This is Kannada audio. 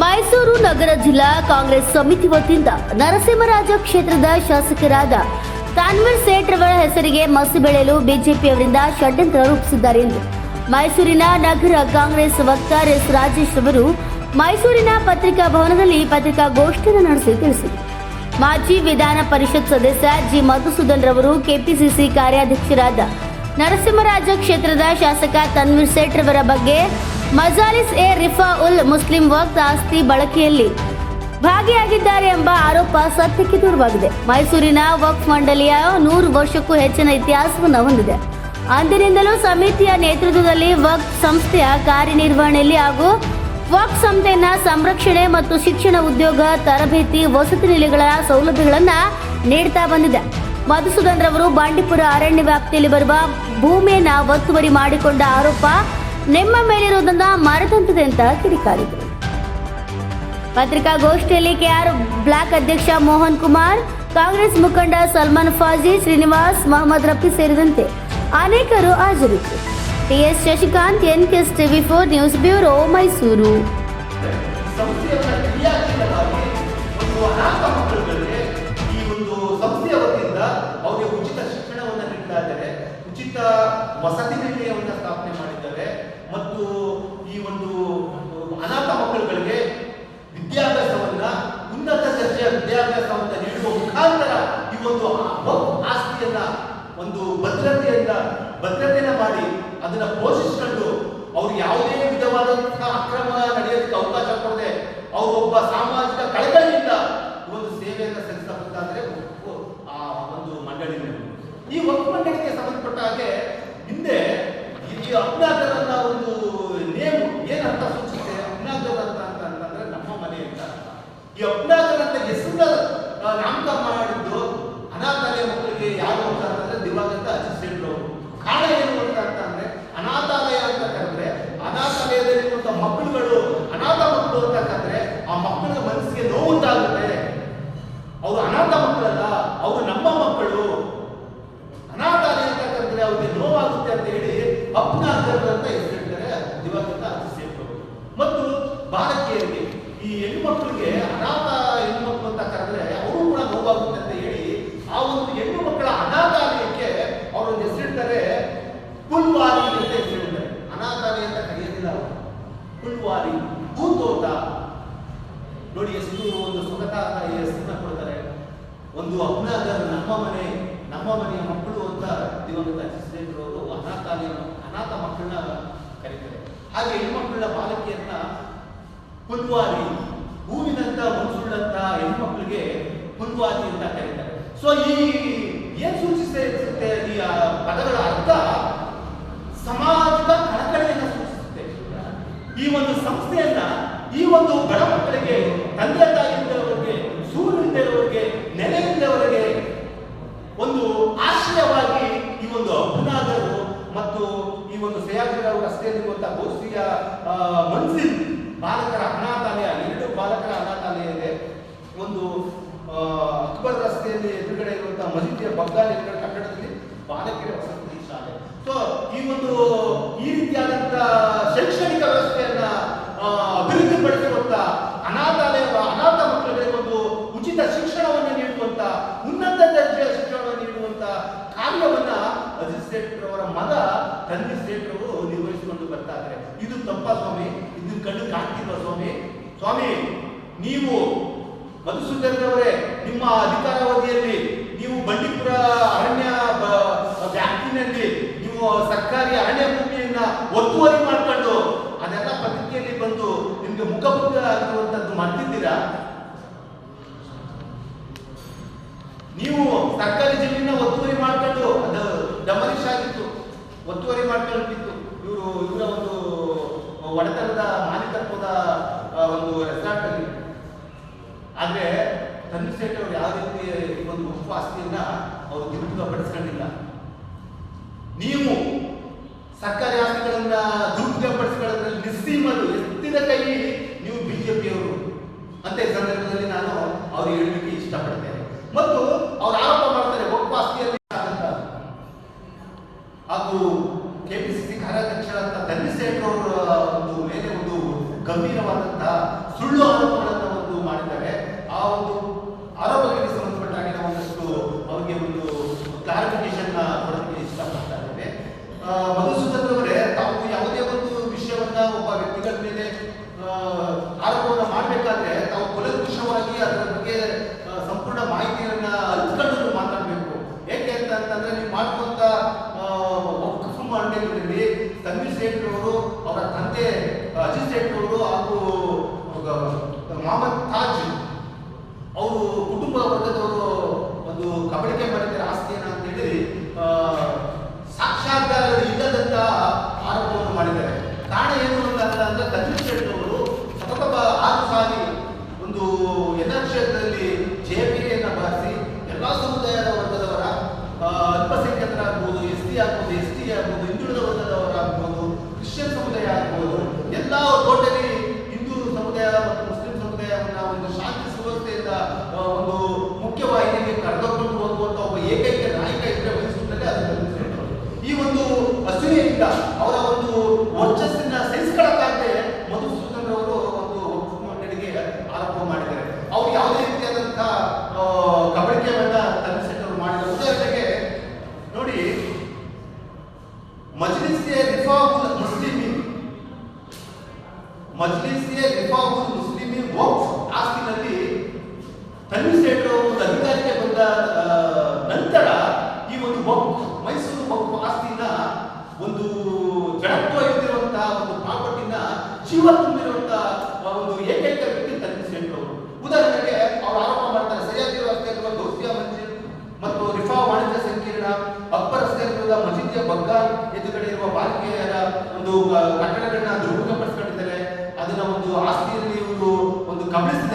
ಮೈಸೂರು ನಗರ ಜಿಲ್ಲಾ ಕಾಂಗ್ರೆಸ್ ಸಮಿತಿ ವತಿಯಿಂದ ನರಸಿಂಹರಾಜ ಕ್ಷೇತ್ರದ ಶಾಸಕರಾದ ತಾನ್ವೀರ್ ಸೇಠ್ ರವರ ಹೆಸರಿಗೆ ಮಸಿ ಬೆಳೆಯಲು ಬಿಜೆಪಿಯವರಿಂದ ಷಡ್ಯಂತ್ರ ರೂಪಿಸಿದ್ದಾರೆ ಎಂದು ಮೈಸೂರಿನ ನಗರ ಕಾಂಗ್ರೆಸ್ ವಕ್ತಾರ ಎಸ್ ರಾಜೇಶ್ ಅವರು ಮೈಸೂರಿನ ಪತ್ರಿಕಾ ಭವನದಲ್ಲಿ ಪತ್ರಿಕಾಗೋಷ್ಠಿಯನ್ನು ನಡೆಸಿ ತಿಳಿಸಿದರು. ಮಾಜಿ ವಿಧಾನ ಪರಿಷತ್ ಸದಸ್ಯ ಜಿ ಮಧುಸೂದನ್ ರವರು ಕೆಪಿಸಿಸಿ ಕಾರ್ಯಾಧ್ಯಕ್ಷರಾದ ನರಸಿಂಹರಾಜ ಕ್ಷೇತ್ರದ ಶಾಸಕ ತನ್ವೀರ್ ಸೇಠ್ ರವರ ಬಗ್ಗೆ ಮಜಾಲಿಸ್ ಎ ರಿಫಾ ಉಲ್ ಮುಸ್ಲಿಂ ವಕ್ತ್ ಆಸ್ತಿ ಬಳಕೆಯಲ್ಲಿ ಭಾಗಿಯಾಗಿದ್ದಾರೆ ಎಂಬ ಆರೋಪ ಸತ್ಯಕ್ಕೆ ದೂರವಾಗಿದೆ. ಮೈಸೂರಿನ ವಕ್ಫ್ ಮಂಡಳಿಯ ನೂರು ವರ್ಷಕ್ಕೂ ಹೆಚ್ಚಿನ ಇತಿಹಾಸವನ್ನು ಹೊಂದಿದೆ. ಅಂದಿನಿಂದಲೂ ಸಮಿತಿಯ ನೇತೃತ್ವದಲ್ಲಿ ವಕ್ಫ್ ಸಂಸ್ಥೆಯ ಕಾರ್ಯನಿರ್ವಹಣೆಯಲ್ಲಿ ಹಾಗೂ ವಕ್ಫ್ ಸಂಸ್ಥೆಯನ್ನ ಸಂರಕ್ಷಣೆ ಮತ್ತು ಶಿಕ್ಷಣ ಉದ್ಯೋಗ, ತರಬೇತಿ, ವಸತಿ ನಿಲಯಗಳ ಸೌಲಭ್ಯಗಳನ್ನು ನೀಡ್ತಾ ಬಂದಿದೆ. ಮಧುಸೂದನ್ ರವರು ಬಂಡೀಪುರ ಅರಣ್ಯ ವ್ಯಾಪ್ತಿಯಲ್ಲಿ ಬರುವ ಭೂಮಿಯನ್ನ ಒತ್ತುವರಿ ಮಾಡಿಕೊಂಡ ಆರೋಪ ನಿಮ್ಮ ಮೇಲಿರುವುದನ್ನ ಮರೆತಂತದೆ ಅಂತ ಕಿಡಿಕಾರಿದರು. ಪತ್ರಿಕಾಗೋಷ್ಠಿಯಲ್ಲಿ ಕೆಆರ್ ಬ್ಲಾಕ್ ಅಧ್ಯಕ್ಷ ಮೋಹನ್ ಕುಮಾರ್, ಕಾಂಗ್ರೆಸ್ ಮುಖಂಡ ಸಲ್ಮಾನ್ ಫಾಜಿ, ಶ್ರೀನಿವಾಸ್ ಮೊಹಮ್ಮದ್ ರಫಿ ಸೇರಿದಂತೆ ಅನೇಕರು ಹಾಜರಿದ್ದರು. TS Shashikanth NKS TV four news bureau Mysuru. ಒಂದು ಆಸ್ತಿಯನ್ನ ಒಂದು ಭದ್ರತೆಯನ್ನ ಭದ್ರತೆಯನ್ನ ಮಾಡಿ ಅದನ್ನ ಪೋಷಿಸಿಕೊಂಡು ಅವ್ರು ಯಾವುದೇ ವಿಧವಾದಂತಹ ಅಕ್ರಮ ನಡೆಯೋದಕ್ಕೆ ಅವಕಾಶ ಕೊಡದೆ ಅವರು ಒಬ್ಬ ಸಾಮಾಜಿಕ ಕಳಕಳಿಯಿಂದ ಈ ಒಂದು ಸೇವೆಯನ್ನು ಸಲ್ಲಿಸ್ತಾ ಬರ್ತಾದ್ರೆ ಆ ಒಂದು ಮಂಡಳಿಗಳು ಈ ವಕ್ಫ್ ಮಂಡಳಿಗೆ ಸಂಬಂಧಪಟ್ಟ ಹಾಗೆ ಹಿಂದೆ ಈ ಅಜ್ಞಾತರನ್ನ ಒಂದು ನೇಮು ಏನಂತ ಸೂಚಿಸುತ್ತೆ ಅಜ್ಞಾತರು ಅಂತ ಅಂತ ಅಂತಂದ್ರೆ ನಮ್ಮ ಮನೆ ಅಂತ ಅರ್ಥ. ಈ ಅಜ್ಞಾತರು ಅಂತ ಹೆಸರನ್ನ ಆ, ನಾಮಕರಣ ಮಾಡಿದ್ದು ಅನಾಥಾಲಯ ಮಕ್ಕಳಿಗೆ ಯಾರು ಅಂತ ಅಂತಂದ್ರೆ ದಿವಂಗತ ಅಜಿತ್ ಸೇಠ್ ಅವರು ಕಾರಣ ಏನು ಅಂತ ಅಂತಂದ್ರೆ ಅನಾಥಾಲಯ ಅಂತ ಕರೆದ್ರೆ ಅನಾಥಾಲಯದಲ್ಲಿರುವಂತ ಮಕ್ಕಳುಗಳು ಅನಾಥ ಮಕ್ಕಳು ಅಂತ ಕರೆದ್ರೆ ಆ ಮಕ್ಕಳ ಮನಸ್ಸಿಗೆ ನೋವುಂಟಾಗುತ್ತೆ ಅವರು ಅನಾಥ ಮಕ್ಕಳಲ್ಲ ಅವರು ನಮ್ಮ ಮಕ್ಕಳು ಅನಾಥಾಲಯ ಅಂತ ಕರೆದ್ರೆ ಅವ್ರಿಗೆ ನೋವಾಗುತ್ತೆ ಅಂತ ಹೇಳಿ ಅಪ್ನಾಥರ್ ಅಂತ ಹೆಸರಿಡ್ತಾರೆ ದಿವಂಗತ ಅಜಿತ್ ಸೇಠ್ ಅವರು ಮತ್ತು ಬಾಲಕಿಯರಿಗೆ ಈ ಹೆಣ್ಮಕ್ಳಿಗೆ ಅನಾಥ ಹೆಣ್ಮಕ್ಳು ಅಂತ ಕರೆದ್ರೆ ಅವರು ಕೂಡ ನೋವಾಗುತ್ತೆ ಅಂತ ಹೇಳಿ ಆ ಒಂದು ಹೆಣ್ಣು ಮಕ್ಕಳ ಅನಾಥಾಲಯಕ್ಕೆ ಅವರೊಂದು ಹೆಸರಿಡ್ತಾರೆ ಪುಲ್ವಾರಿ ಅಂತ ಹೆಸರಿಡ್ತಾರೆ ಅನಾಥಾಲಯ ಅಂತ ಕರೆಯೋದಿಲ್ಲ ಅವರು ಪುಲ್ವಾರಿ ಭೂತೋಟ ನೋಡಿ ಎಷ್ಟು ಒಂದು ಸೊಗಟಾದ ಹೆಸರನ್ನ ಕೊಡ್ತಾರೆ ನಮ್ಮ ಮನೆ, ನಮ್ಮ ಮನೆಯ ಮಕ್ಕಳು ಅಂತ ದಿವಂಗತ ಅವರು ಅನಾಥಾಲಯ ಅನಾಥ ಮಕ್ಕಳನ್ನ ಕರೀತಾರೆ. ಹಾಗೆ ಹೆಣ್ಮಕ್ಕಳ ಬಾಲಕಿಯನ್ನ ಪುಲ್ವಾರಿ ಹೂವಿನಂತ ಮನ್ಸುಳ್ಳಂತ ಹೆಣ್ಮಕ್ಳಿಗೆ ಪುಲ್ವಾರಿ ಅಂತ ಕರೀತಾರೆ. ಸೊ ಈ ಏನ್ ಸೂಚಿಸುತ್ತೆ ಈ ಪದಗಳ ಅರ್ಥ ಸಮಾಜದ ಕಳಕಳಿಯನ್ನು ಸೂಚಿಸುತ್ತೆ. ಈ ಒಂದು ಸಂಸ್ಥೆಯನ್ನ, ಈ ಒಂದು ಬಡ ಮಕ್ಕಳಿಗೆ ತಂದೆ ತಾಯಿಯಿಂದವರಿಗೆ ಸೂರ್ಯನಿಂದವರಿಗೆ ನೆಲೆಯಿಂದವರಿಗೆ ಒಂದು ಆಶ್ರಯವಾಗಿ ಈ ಒಂದು ಅಬ್ನಾದರು ಮತ್ತು ಈ ಒಂದು ಸಯಾಜಿರಾವ್ ಗೋಷ್ಠಿಯ ಮನ್ಸಿಲ್ ಬಾಲಕರ ಅನಾಥಾಲಯ ಎರಡು ಬಾಲಕರ ಅನಾಥಾಲಯ ಇದೆ. ಒಂದು ಅಕ್ಬರ್ ರಸ್ತೆಯಲ್ಲಿ ಎದುರುಗಡೆ ಇರುವಂತಹ ಮಸೀದಿಯ ಬಗ್ಗಾಲಿ ಕಟ್ಟಡದಲ್ಲಿ ಬಾಲಕಿಯರ ವಸತಿ ಶಾಲೆ. ಸೊ ಈ ಒಂದು, ಈ ರೀತಿಯಾದಂತ ಇದು ತಪ್ಪ ಸ್ವಾಮಿ. ಇದನ್ನು ಕಣ್ಣು ಕಾಣ್ತಿಲ್ವ ಸ್ವಾಮಿ? ಸ್ವಾಮಿ, ನೀವು ಮಧುಸೂದನವರೇ ನಿಮ್ಮ ಅಧಿಕಾರಾವಧಿಯಲ್ಲಿ, ನೀವು ಬಂಡೀಪುರ ಅರಣ್ಯ ವ್ಯಾಪ್ತಿನಲ್ಲಿ, ನೀವು ಸರ್ಕಾರಿ ಅರಣ್ಯ ಭೂಮಿಯನ್ನ ಒತ್ತುವರಿ ಮಾಡಿಕೊಂಡು ಅದೆಲ್ಲ ಪತ್ರಿಕೆಯಲ್ಲಿ ಬಂದು ನಿಮ್ಗೆ ಮುಖಭುಖ ಆಗಿರುವಂತದ್ದು ಮಾಡ್ತಿದ್ದೀರಾ? ನೀವು ಸರ್ಕಾರಿ ಜಮೀನ ಒತ್ತುವರಿ ಮಾಡ್ಕೊಂಡು ಅದು ಡಮರಿಶ್ ಆಗಿತ್ತು ಒತ್ತುವರಿ ಮಾಡ್ಕೊಂಡಿತ್ತು ಇವರು ಇವರ ಒಂದು ಒಡೆತನದ ಮಾಲೀಕತ್ವದ ಆ, ಒಂದು ರೆಸಾರ್ಟ್ ಅಲ್ಲಿ ಆದ್ರೆ ತನ್ವೀರ್ ಸೇಠ್ ಅವರು ಯಾವ ರೀತಿ ಈ ಒಂದು ಉಪ್ಪು ಆಸ್ತಿಯನ್ನ ಅವರು ದುರುಪಯೋಗಪಡಿಸ್ಕೊಂಡಿಲ್ಲ ನೀವು ಸರ್ಕಾರಿ ಆಸ್ತಿಗಳನ್ನ ದುರುಪಯೋಗಪಡಿಸ್ಕೊಳ್ಳೋದ್ರಲ್ಲಿ ನಿಸ್ಸೀಮರು ಎತ್ತಿದ ಕೈ ನೀವು ಬಿಜೆಪಿಯವರು ಅಂತ ಸಂದರ್ಭದಲ್ಲಿ ನಾನು ಅವ್ರು ಹೇಳಲಿಕ್ಕೆ ಇಷ್ಟಪಡ್ತೇನೆ. ಮತ್ತು ಅವ್ರು ಆರೋಪ ಮಾಡ್ತಾರೆ ಒಪ್ಪು ಆಸ್ತಿಯಲ್ಲಿ ಅಂತ ಹಾಗೂ ಕೆಪಿಸಿಸಿ ಕಾರ್ಯಾಧ್ಯಕ್ಷರಾದ ತನ್ವಿ ಸೇಠ್ ಅವರ ಒಂದು ಮೇಲೆ ಒಂದು ಗಂಭೀರವಾದಂತಹ ಸುಳ್ಳು ಆರೋಪಗಳನ್ನು ಒಂದು ಮಾಡಿದ್ದಾರೆ ಆ ಒಂದು ಆರೋಪಗಳಿಗೆ ಸಂಬಂಧಪಟ್ಟ ಹಾಗೆ ನಾವು ಒಂದಷ್ಟು ಅವರಿಗೆ ಒಂದು ಕ್ಲಾರಿಫಿಕೇಶನ್ ಕೊಡೋದಕ್ಕೆ ಇಷ್ಟಪಡ್ತಾ ಇದ್ದೇವೆ ಆ, ಮಧುಸೂದನ್ ಅವರೇ ತಾವು ಯಾವುದೇ ಒಂದು ವಿಷಯವನ್ನ ಒಬ್ಬ ವ್ಯಕ್ತಿಗಳ ಮೇಲೆ ಆ, ಆರೋಪವನ್ನು ಮಾಡಬೇಕಾದ್ರೆ ತಾವು ಕುಲಂಕುಷವಾಗಿ ಅದರ ಬಗ್ಗೆ ಆ, ಸಂಪೂರ್ಣ ಮಾಹಿತಿಯನ್ನ ಹಂಚ್ಕೊಂಡು ಮಾತಾಡಬೇಕು ಏಕೆ ಅಂತ ಅಂತಂದ್ರೆ ನೀವು ಮಾಡುವಂತ ವಕ್ಫ್ ಮಂಡಳಿಯಲ್ಲಿ ತನ್ವೀರ್ ಸೇಠ್ ಅವರು ಅವರ ತಂದೆ ಅಜಿತ್ ಸೇಠ್ ಅವರು ಹಾಗೂ ಮೊಹಮ್ಮದ್ ತಾಜ್ ಅವರು ಕುಟುಂಬ ವರ್ಗದವರು ಒಂದು ಕಬಳಿಕೆ ಮಾಡಿದ್ದಾರೆ ಆಸ್ತಿಯನ್ನ ಅಂತ ಹೇಳಿ ಆ, ಸಾಕ್ಷಾತ್ಕಾರ ಇಲ್ಲದಂತ ಆರೋಪವನ್ನು ಮಾಡಿದ್ದಾರೆ ಕಾರಣ ಏನು ತನ್ವೀರ್ ಸೇಠ್ ಅವರು ಸತತ ಆರು ಸಾರಿ ಒಂದು ಎಲ್ಲ ಕ್ಷೇತ್ರದಲ್ಲಿ ಜೇಬಿಯನ್ನು ಬಳಸಿ ಎಲ್ಲಾ ಸಮುದಾಯದ ವರ್ಗದವರ ಅಲ್ಪಸಂಖ್ಯಾತರಾಗ್ಬೋದು ಎಸ್ ಟಿ ಆಗ್ಬೋದು ಎಸ್ ಟಿ ಆಗ್ಬೋದು, ಹಿಂದುಳಿದ ವರ್ಗದವರಾಗ್ಬೋದು, ಕ್ರಿಶ್ಚಿಯನ್ ಸಮುದಾಯ ಆಗ್ಬೋದು, ಎಲ್ಲ ಟೋಟಲಿ ಹಿಂದೂ ಸಮುದಾಯ ಮತ್ತು ಮುಸ್ಲಿಂ ಸಮುದಾಯವನ್ನ ಒಂದು ಶಾಂತಿ ಸುವ್ಯವಸ್ಥೆಯಿಂದ ಒಂದು ಮುಖ್ಯವಾಹಿನಿಗೆ ಕರೆದುಕೊಂಡು ಹೋಗುವಂತ ಒಬ್ಬ ಏಕೈಕ ನಾಯಕ ಇದ್ರೆ ಮೈಸೂರಿನಲ್ಲಿ ಅದು ಈ ಒಂದು ಅಸೂಯೆಯಿಂದ ಅವರ ಒಂದು ವರ್ಚಸ್ಸಿನ ಸಹಿಸಿಕೊಳ್ಳಕ್ಕಾಗದೆ ಮಧುಸೂದನ್ ಅವರು ಒಂದು ವಕ್ಫ್ ಮಂಡಳಿಗೆ ಆರೋಪ ಮಾಡಿದ್ದಾರೆ ಅವ್ರು ಯಾವುದೇ ರೀತಿಯಾದಂತಹ ಆ, ಕಬಳಿಕೆಯನ್ನ ತನ್ವೀರ್ ಸೇಠ್ ಅವರು ಮಾಡಿದ ಉದಾಹರಣೆಗೆ ನೋಡಿ ಮಜ್ಲಿಸ್ಗೆ ರಿಫಾಬುಲ್ ಮುಸ್ಲಿಮೀನ್ ಮಜ್ಲಿಸ್ಗೆ ರಿಫಾಬುಲ್ ಮುಸ್ಲಿಮೀನ್ ವಕ್ಫ್ ಆಸ್ತಿನಲ್ಲಿ ತನ್ವೀರ್ ಒಂದು ಅಧಿಕಾರಕ್ಕೆ ಬಂದ ನಂತರ ಈ ಒಂದು ವಕ್ಫ್, ಮೈಸೂರು ವಕ್ಫ್ ಆಸ್ತಿನ ಒಂದು ಜಡತ್ವ ಇದ್ದಿರುವಂತಹ ಒಂದು ಪ್ರಾಪರ್ಟಿನ ಜೀವ ತುಂಬಿರುವಂತಹ ಒಂದು ಏಕೈಕ ವ್ಯಕ್ತಿ ತನ್ವೀರ್ ಉದಾಹರಣೆಗೆ ಅವರು ಆರೋಪ ಮಾಡ್ತಾರೆ ಗೌಸಿಯಾ ಮಸ್ಜಿದ್ ಮತ್ತು ರಿಫಾ ವಾಣಿಜ್ಯ ಸಂಕೀರ್ಣ, ಅಕ್ಬರ್ ರಸ್ತೆ ಮಸೀದಿಯ ಬಗ್ಗಾನ್ ಎದುರುಗಡೆ ಇರುವ ಬಾಲಿಕೆಯರ ಒಂದು ಕಟ್ಟಡಗಳನ್ನ ದುರುಪಯೋಗಪಡಿಸ್ಕೊಂಡಿದ್ದಾರೆ ಅದನ್ನ ಒಂದು ಆಸ್ತಿಯಲ್ಲಿ ಇವರು ಒಂದು ಅಂತ